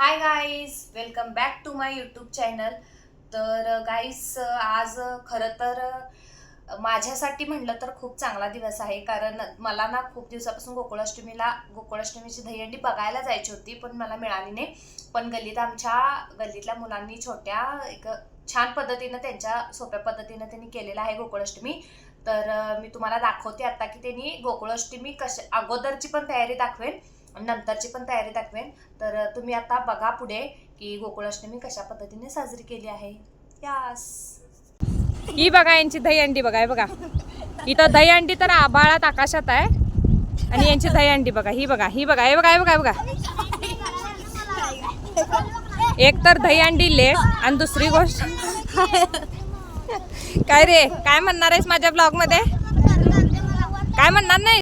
Hi guys welcome back to my YouTube channel तर uh, guys uh, आज uh, खरं तर माझ्यासाठी म्हटलं तर खूप चांगला दिवस आहे. कारण मला ना खूप दिवसापासून गोकुळाष्टमीला गोकुळाष्टमीची दहीहंडी बघायला जायची होती पण मला मिळाली नाही. पण गल्लीत आमच्या गल्लीतल्या मुलांनी छोट्या एक छान पद्धतीनं त्यांच्या सोप्या पद्धतीनं त्यांनी केलेलं आहे गोकुळाष्टमी. तर मी तुम्हाला दाखवते आता की त्यांनी गोकुळाष्टमी कशा अगोदरची पण तयारी दाखवेन. नंतरची पण तयारी दाखवेन. तर तुम्ही आता बघा पुढे की गोकुळाष्टमी कशा पद्धतीने साजरी केली आहे. यास. ही बघा यांची दहीहंडी बघा हे बघा. इथं दहीहंडी तर आबाळात आकाशात आहे. आणि यांची दहीहंडी बघा ही बघा ही बघा हे बघा हे बघा हे बघा. एक तर दहीहंडी लेट आणि दुसरी गोष्ट काय रे? काय म्हणणार आहेस माझ्या ब्लॉगमध्ये? काय म्हणणार नाही?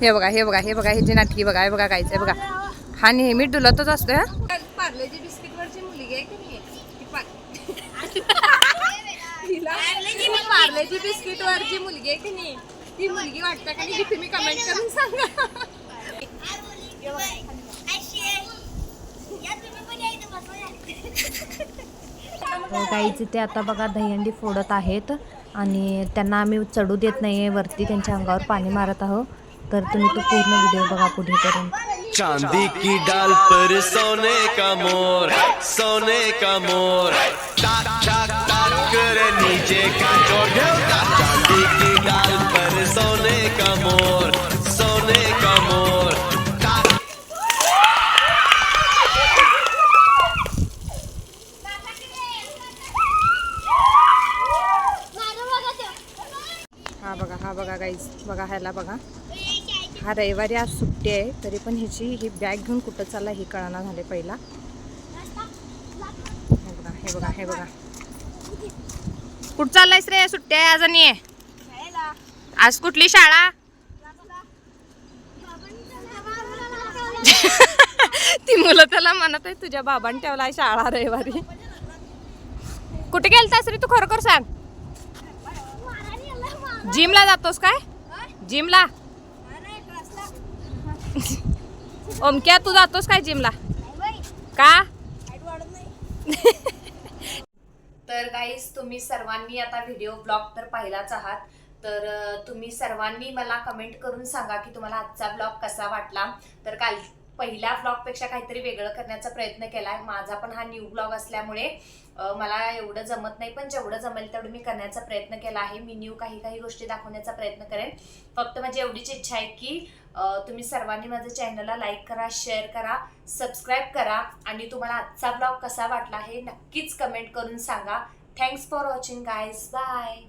हे बघा हे बघा हे बघा हे जी नाटकी बघा हे बघा कायच बघा. हा नेहमी डुलतच असतोय हा. पार्लेजी बिस्किटवरची मुलगी आहे की नाही? ती पार्लेजी बिस्किटवरची मुलगी आहे की नाही? ती मुलगी वाटते का नाही? तुम्ही कमेंट करून सांगा. गाईच ते आता बघा दहीहंडी फोडत आहेत आणि त्यांना आम्ही चढू देत नाहीये वरती त्यांच्या अंगावर पाणी मारत आहोत. तर तुम्ही तो पूर्ण व्हिडिओ बघा पुढे करून चांदी की डाल पर सोने का मोर सोने का मोर. टाक टाक टाक कर नीचे का ठेवता चांदी की डाल पर सोने का मोर सोने का मोर. हा बघा हा बघा गाईज बघा ह्याला बघा. हा रविवारी आज सुट्टी आहे तरी पण ह्याची ही बॅग घेऊन कुठं चालला ही कळना झाले पहिला. हे बघा हे बघा हे बघा. कुठं चाललायस रे? सुट्टी आहे आज आणि आज कुठली शाळा? ती मुलं त्याला म्हणत आहे तुझ्या बाबांनी ठेवला शाळा रविवारी. कुठे गेलतास रे तू? खरोखर सांग. जिमला जातोस काय? जिमला ओमक्या तू जातोस काय जिमला का? तर गाईस तुम्ही सर्वांनी आता व्हिडिओ ब्लॉग तर पाहिलाच आहात. तर तुम्ही सर्वांनी मला कमेंट करून सांगा की तुम्हाला आजचा ब्लॉग कसा वाटला. तर काल पहिल्या ब्लॉगपेक्षा काहीतरी वेगळं करण्याचा प्रयत्न केला माझा पण हा न्यू ब्लॉग असल्यामुळे मला एवढं जमत नाही. पण जेवढं जमेल तेवढं मी करण्याचा प्रयत्न केला आहे. मी न्यू काही काही गोष्टी दाखवण्याचा प्रयत्न करेन. फक्त माझी एवढीच इच्छा आहे की तुम्ही सर्वांनी माझं चॅनलला लाईक करा शेअर करा सबस्क्राईब करा आणि तुम्हाला आजचा ब्लॉग कसा वाटला हे नक्कीच कमेंट करून सांगा. Thanks for watching guys bye.